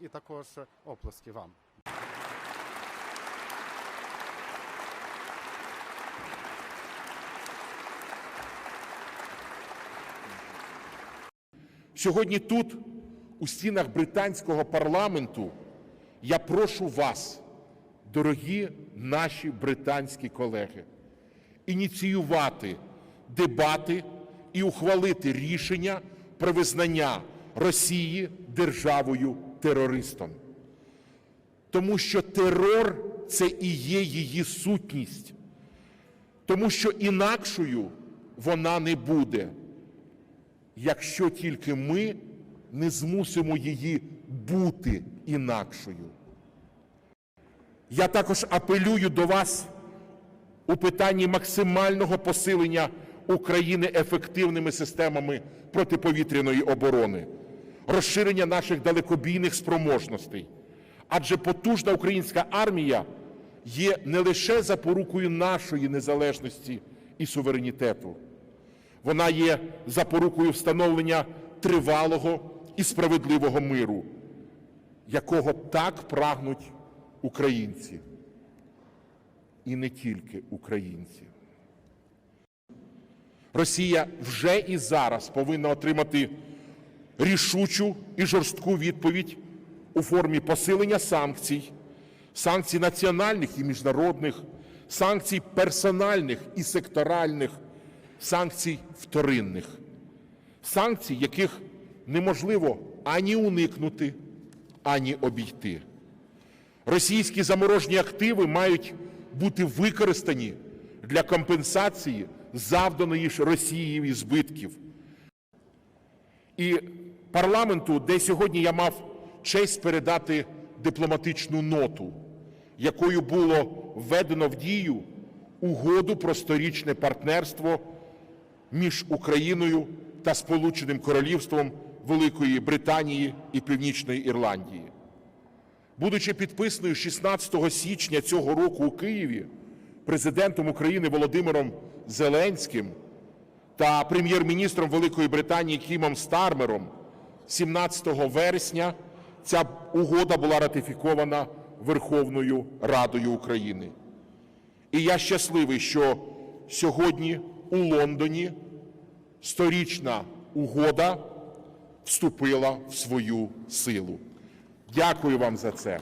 і також оплески вам. Сьогодні тут, у стінах британського парламенту, я прошу вас, дорогі наші британські колеги, ініціювати дебати і ухвалити рішення про визнання Росії державою терористом. Тому що терор це і є її сутність, тому що інакшою вона не буде якщо тільки ми не змусимо її бути інакшою. Я також апелюю до вас у питанні максимального посилення України ефективними системами протиповітряної оборони, розширення наших далекобійних спроможностей. Адже потужна українська армія є не лише запорукою нашої незалежності і суверенітету. Вона є запорукою встановлення тривалого і справедливого миру, якого так прагнуть українці. І не тільки українці. Росія вже і зараз повинна отримати рішучу і жорстку відповідь у формі посилення санкцій, санкцій національних і міжнародних, санкцій персональних і секторальних, санкцій вторинних, санкцій, яких неможливо ані уникнути, ані обійти. Російські заморожені активи мають бути використані для компенсації завданої ж Росієві збитків. І парламенту, де сьогодні я мав честь передати дипломатичну ноту, якою було введено в дію угоду про сторічне партнерство між Україною та Сполученим Королівством Великої Британії і Північної Ірландії. Будучи підписаною 16 січня цього року у Києві президентом України Володимиром Зеленським та прем'єр-міністром Великої Британії Кімом Стармером 17 вересня ця угода була ратифікована Верховною Радою України. І я щасливий, що сьогодні у Лондоні сторічна угода вступила в свою силу. Дякую вам за це.